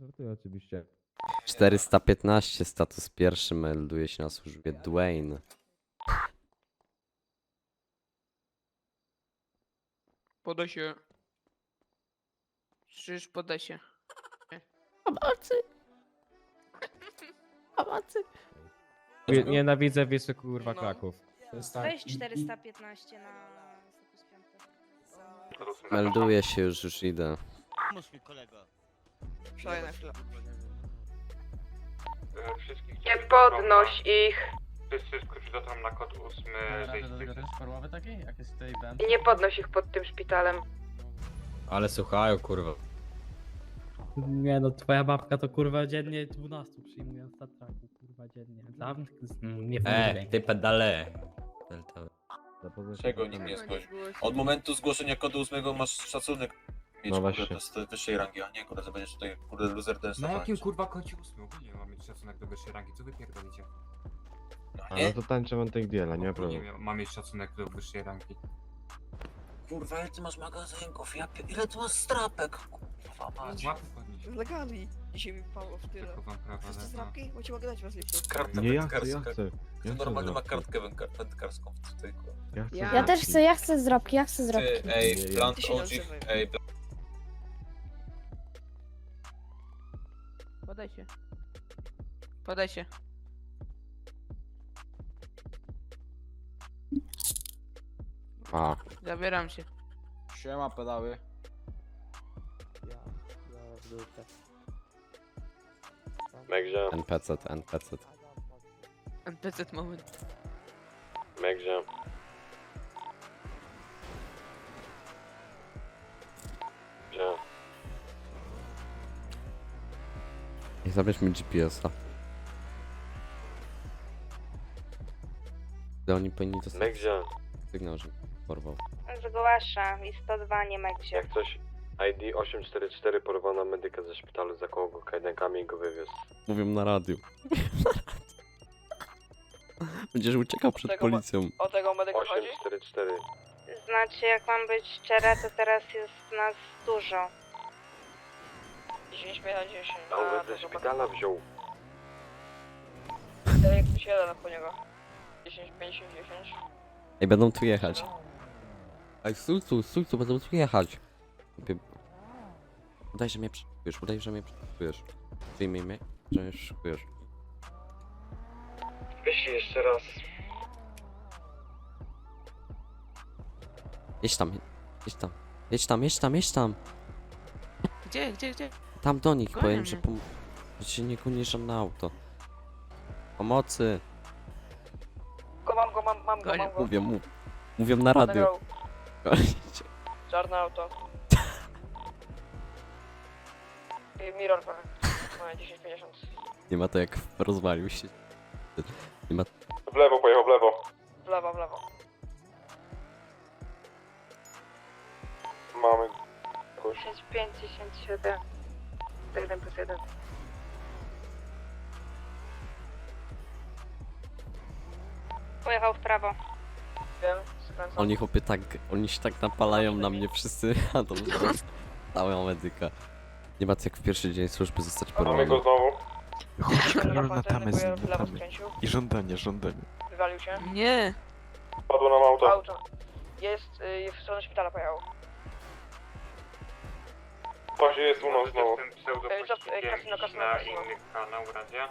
Żartuję oczywiście. 415, status pierwszy melduje się na służbie Dwayne. Podaj się. Krzyż, podaj się. Pomocy! Pomocy! Nie- Nienawidzę Wisły kurwa No. Kraków. To jest tak. Weź i- i- 415 na status 5. Melduje się już, już idę. Pomóż mi kolego. Przydaj na chwilę. Nie podnoś ich Wszyscy skrócidotom na kod ósmy perłowy taki? Jak jest tutaj BM? i nie podnoś ich pod tym szpitalem. Ale słuchają, kurwa. Nie no, twoja babka to kurwa dziennie 12 przyjmuje statraku, kurwa dziennie. Zamk... Nie E, ty pedale. Czego nikt nie zgłosił? Od momentu zgłoszenia kodu ósmego masz szacunek mieć No no właśnie. do st- wyższej rangi, a nie kurde, że będziesz tutaj kurde loser dance Na na jakim kurwa końcu ósmy? Ogólnie mam mieć szacunek do wyższej rangi, co wy pierdolicie? No, A nie? no to tańczę Monteigdiela, nie ma problemu. mam mieć szacunek do wyższej rangi. Kurwa, ile ty masz magazynków? Ja pie... Ile ty masz strapek? Kurwa mać. Łapy. Legali. Dzisiaj mi pało w tyle. Tylko wam prawa Chcecie lewa. zrabki? Bo ci mogę dać was liczyć. Kartę Nie, ja chcę, ja chcę. Kto Ja chcę normalny ma kartkę wędkar- wędkarską w tej kurwa. Ja chcę Ja też chcę, ja chcę zrobki, ja chcę zrobki. Ty, ej, Nie, ja- Ty się OG, ej, Blunt Podaj się. Podaj się. A, Zabieram się. Siema pedały. Megzie. NPC, NPC. NPC moment. Megzie. Gdzie? I zabierz mi GPS-a. Gdy oni powinni dostać Megzie, sygnał, że porwał. Zgłaszam i 102 nie ma gdzie. jak coś ID 844 porwana medyka ze szpitalu, zakołał go kajdankami i go wywiózł. Mówią na radiu. Będziesz uciekał przed Tego ma- policją. O tego medyka chodzi? 844. Znaczy, jak mam być szczera, to teraz jest nas dużo. 10 na 10. A on go ze szpitala wziął. Jak tu się da po niego? 10, 50, 10. Ej, będą tu jechać. Ej, stój tu, stój tu, będą tu jechać. Chłopie, Udaj, że mnie przeszukujesz, udaj, że mnie przeszukujesz. Wyjmij mnie, że mnie przeszukujesz. Wyślij jeszcze raz. Jedź tam, jedź tam, jedź tam, jedź tam, jedź tam. Gdzie, gdzie, gdzie? Tam do nich, powiem, że, pom- że się nie goni żadne auto. Pomocy, Go, mam go, mam, mam go, mam go. mówią, mów. Mówią na. Gonicie. Czarne auto. I Mirror prawie. Ma 1050. Nie ma to jak rozwalił się. Nie ma W lewo pojechał, w lewo. W lewo, w lewo. Mamy. 10, 5, 10, 7. 1 plus 1. Pojechał w prawo. Wiem, skręcam. Oni chłopie tak, oni się tak napalają na mnie wszyscy, a to cała medyka. Nie ma co jak w pierwszy dzień służby zostać Mamy go porwanym. znowu. Chodź, Karol, na tamę z nim, w lewo skręcił. I żądanie, żądanie. Wywalił się. Nie. Padło nam auto. Auto. Jest, y, w stronę szpitala pojechał. Właśnie jest u nas znowu. Co- ej, kasyno, kasyno, na inny kanał radia.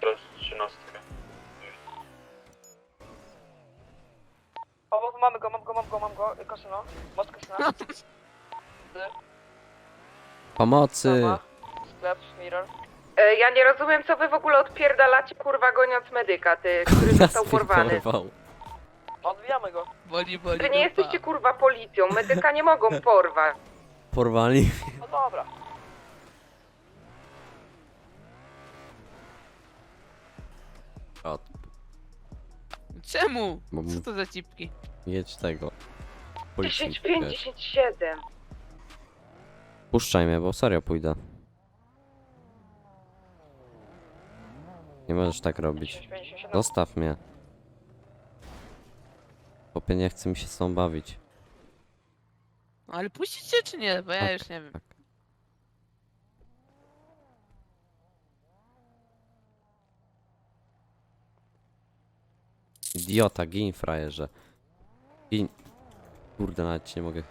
Teraz trzynastkę. O, bo mamy go, mam go, mam go, mam go. Y, Kasyno. Most kasyna. Pomocy! Sama. Sklep, mirror. E, ja nie rozumiem, co wy w ogóle odpierdalacie, kurwa, goniąc medyka, ty, który został Nas mnie porwany. porwał. Odbijamy go. Boli, boli. Wy nie jesteście, kurwa, policją, medyka nie mogą porwać. Porwali. No dobra. O, Czemu? bo Co to za cipki? jedź tego. 10, Policji, 5, wiesz. 10, 7. Puszczaj mnie, bo serio pójdę. Nie możesz tak robić. 10, 57. Zostaw mnie. Chłopie, nie chce mi się z tą bawić. Ale puścicie czy nie? Bo ja Tak, już nie wiem. tak. Idiota, gin frajerze. Gin. Kurde, nawet ci nie mogę.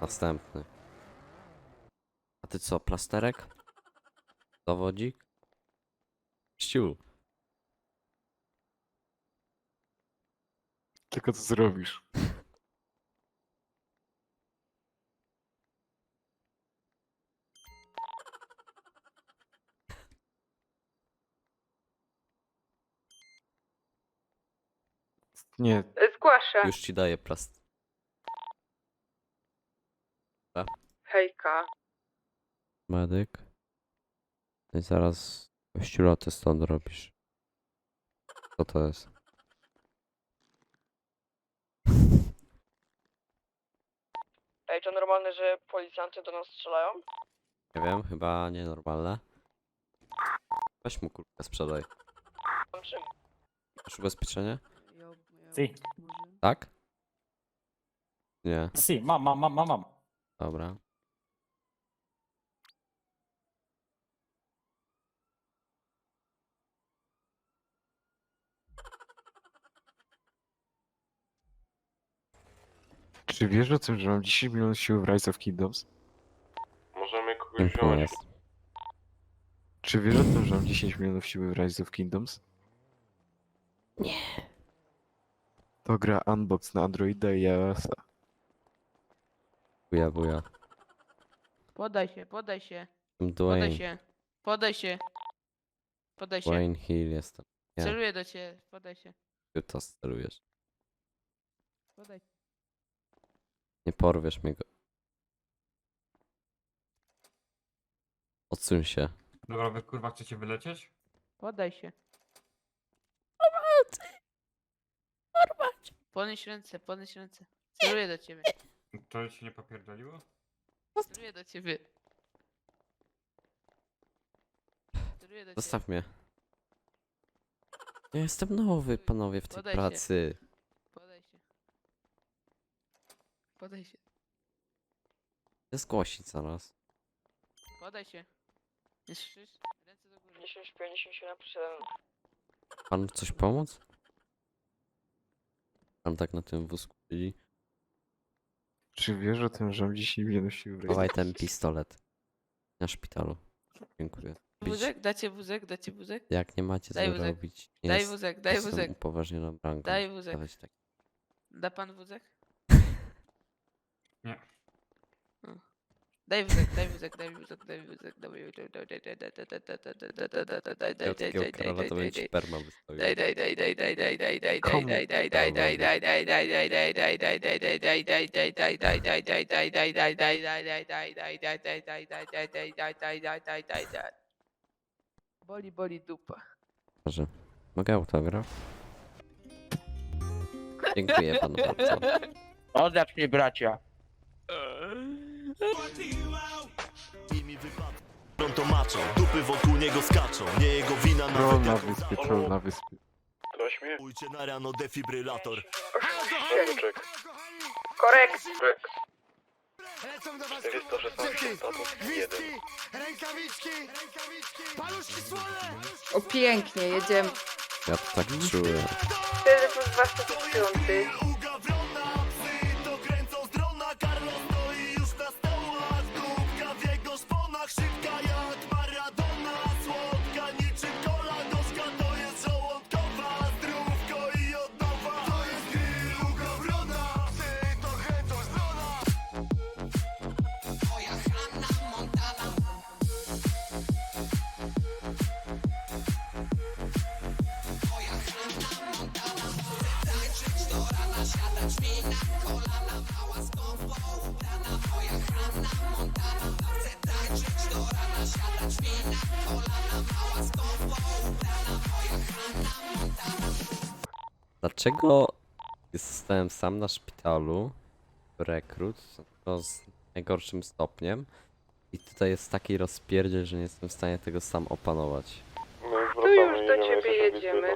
Następny. A ty co, plasterek? Dowodzik? Ściu. Tylko co zrobisz? Nie, Zgłaszam. Już ci daję plast. Hejka. Medyk. I zaraz kościulotę stąd robisz. Co to jest? Ej, to normalne, że policjanty do nas strzelają? Nie wiem, chyba nienormalne. Weź mu kurkę sprzedaj. Czym? Masz ubezpieczenie? Si, Tak? Nie, si, mam, mam, mam, mam, mam. dobra. Czy wiesz o tym, że mam 10 milionów sił w Rise of Kingdoms? Możemy kogoś tu wziąć. Czy wiesz o tym, że mam 10 milionów siły w Rise of Kingdoms? Nie. To gra Unbox na Androida i iOS-a. Buja, buja. Podaj się, podaj się. Podaj Dwayne, się. Podaj się. Podaj się. Dwayne Hill jestem. Celuję do ciebie. Podaj się. Ty to sterujesz. Podaj się. Nie porwiesz mnie go. Odsuń się. Dobra, wy kurwa chcecie wylecieć? Podaj się. Podnieś ręce, podnieś ręce. Celuję do ciebie. To ci nie popierdoliło? Celuję do ciebie. Celuję do ciebie. Zostaw mnie. Ja jestem nowy, panowie, w tej Podaj się. pracy. Podaj się. Podaj się. Chcę zgłosić zaraz. Podaj się. Nie słyszysz? Ręce do góry. 95, 97, przyszedłem. Pan coś pomóc? Pan tak na tym wózku siedzi. Czy wiesz o tym, że mam 10 milionów sił w Chowaj ten pistolet. Na szpitalu. Dziękuję. Bić- Wózek? Dacie wózek? Dacie wózek? Jak nie macie co Daj wózek. robić, nie Daj jest- wózek, daj jestem wózek. upoważnioną rangą. Daj wózek. dawać tak. Da pan wózek? Nie. Daj wózek, daj wózek, daj wózek, daj wózek, daj wózek, daj daj, daj Ja takiego krala to będzie sperma wystawił. Boli, boli dupa. Może. Mogę autograf? Dziękuję panu bardzo. Odepnij bracia to maczą, dupy wokół niego skaczą, nie jego wina Troll na wyspie, troll na wyspie. Ktoś? Ujcie na rano defibrylator Kęczek. Korekt. Rękawiczki, paluszki. O pięknie, jedziemy. Ja tak czuję. 4 plus 2 to 5. Dlaczego zostałem sam na szpitalu? Rekrut. No z najgorszym stopniem. I tutaj jest taki rozpierdziel, że nie jestem w stanie tego sam opanować. No już Tu już wracamy, do ciebie jedziemy.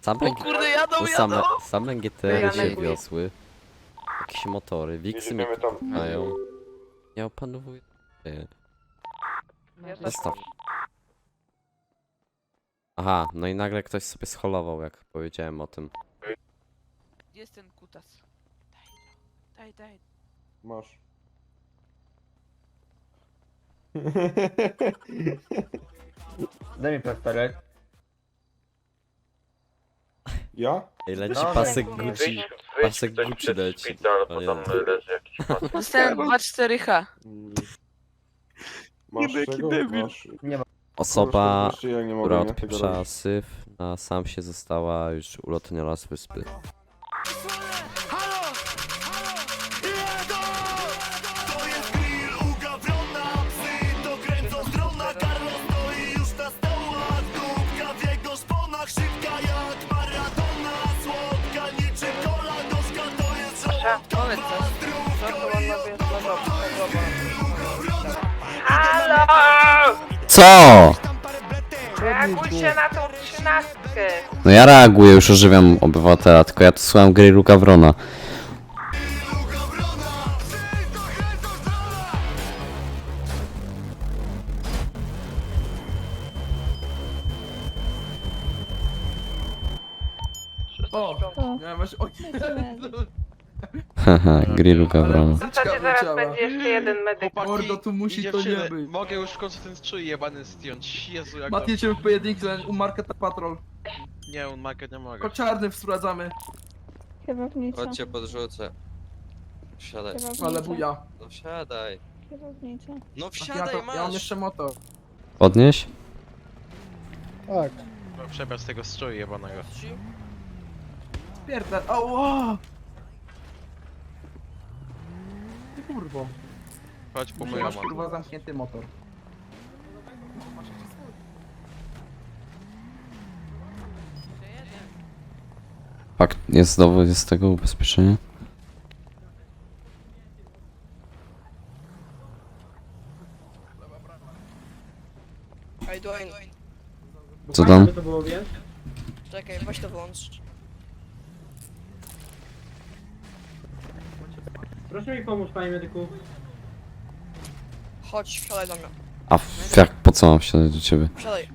Same, O kurde, jadą, no same, jadą! same GT Janek, się wiosły. Jakieś motory, Wiksy mi Jedziemy tam. mają. Nie opanowuję. Nie. Zostaw. Aha, no i nagle ktoś sobie scholował, jak powiedziałem o tym. Gdzie jest ten kutas? Daj, daj, daj. Masz. Daj mi plasterek. Ja? Ej, leci No, pasek tak, Gucci. Pasek Gucci leci. szpital, bo tam leży jakiś pasek. Dostałem 2-4H. Masz czego? Masz. Osoba, Jeszcze ja nie mogę, która nie? Tego syf, na sam się została już ulotniona z wyspy. Halo! Jego! To jest grill u Gawrona Psy to kręcą z drona Carlos stoi już na stołach Dupka w jego szponach Szybka jak Maradona Słodka niczym kola Gorzka to jest Powiedz żołądkowa coś. Zdrówka i na dom. Halo! CO?! Reagujcie na tą trzynastkę! No ja reaguję, już ożywiam obywatela, tylko ja tu słucham gry Luka Wrona. O! Ja. Oj, Haha, gry Luka Wrona. W zasadzie zaraz będzie jeszcze jeden medyk. Mordo, tu musi to nie być. Mogę już w końcu ten strój jebany zdjąć. Jezu, jak Matnie cię w pojedynku u Marketa Patrol. Nie, on markę nie mogę. Ko czarny wsprowadzamy. Kierownica, Chodźcie podrzucę. Wsiadaj. Ale buja. No wsiadaj. kierownica. No Ja, wsiadaj, to, masz! ja mam jeszcze motor. Podnieś? Przebrać tego stroju jebanego. Pierdol. Ała! Ty kurwo. Chodź po Ty moją masz kurwa zamknięty motor. Jest dowód z tego ubezpieczenia? Ej, Dwayne, Co tam? To było, wiesz? czekaj, weź to włącz. Proszę mi pomóc, panie medyku. Chodź, wsiadaj do mnie. A f- jak, po co mam wsiadać do ciebie? Wsiadaj.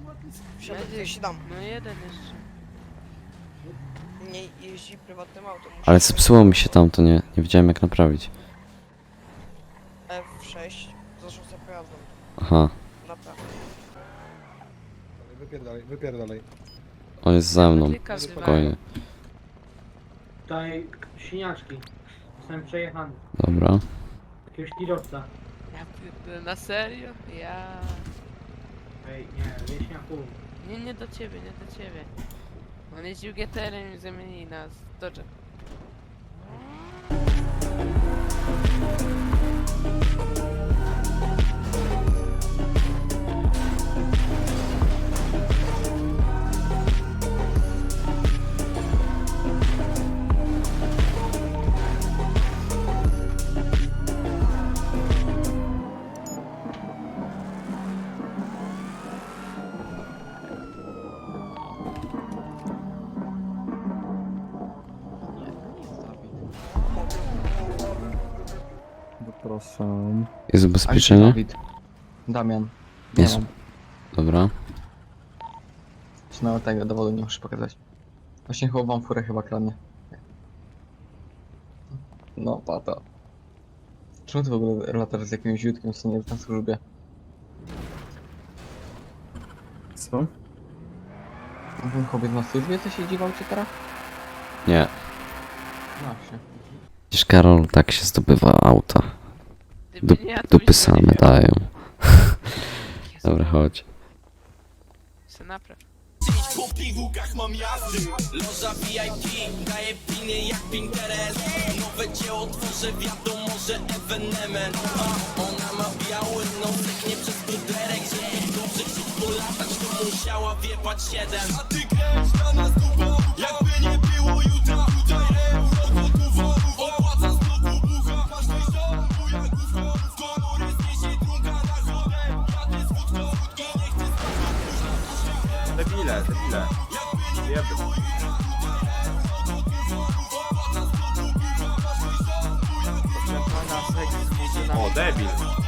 Wsiadaj, ja się dam. No jeden jeszcze. Nie jeździ prywatnym autem. musi Ale zepsuło mi się tam, to nie, nie wiedziałem jak naprawić. F6, zarządza pojazdem. Aha, Naprawdę. Wypierdalaj, wypierdalaj. on jest za mną, Medyka wzywają. spokojnie. Tutaj siniaczki. Zostałem przejechany. Dobra. Jakiegoś kierowca. Ja pierdolę, na serio? Ja... Ej, nie, wieśniaku. Nie, nie do ciebie, nie do ciebie. On jeździł GTR-em i nas Dodge. Jest ubezpieczenie? Damian. Jest. Dobra. Nawet tego dowodu nie muszę pokazać. Właśnie chyba wam furę chyba kradnie. No, pata. Czemu ty w ogóle latasz z jakimś jutkiem, co nie na służbie? Co? Ten kobiet na służbie, co siedzi w aucie teraz? Nie. No się. Widzisz Karol, tak się zdobywa auta. Nie ja, Dupy go nie same dają. Jezu, Dobra, chodź. Se napraw. Po piwukach mam jazdy. Loża VIP Daje piny jak Pinterest. Nowe dzieło tworzę wiadomo, że ewenement. A ona ma biały nosek Nie przez bruderek Żeby dobrze chcieć polatać To musiała wjebać siedem. A ty kręć na nas dupa Jakby nie było jutra Ile? Ile? Jeby. O, debil.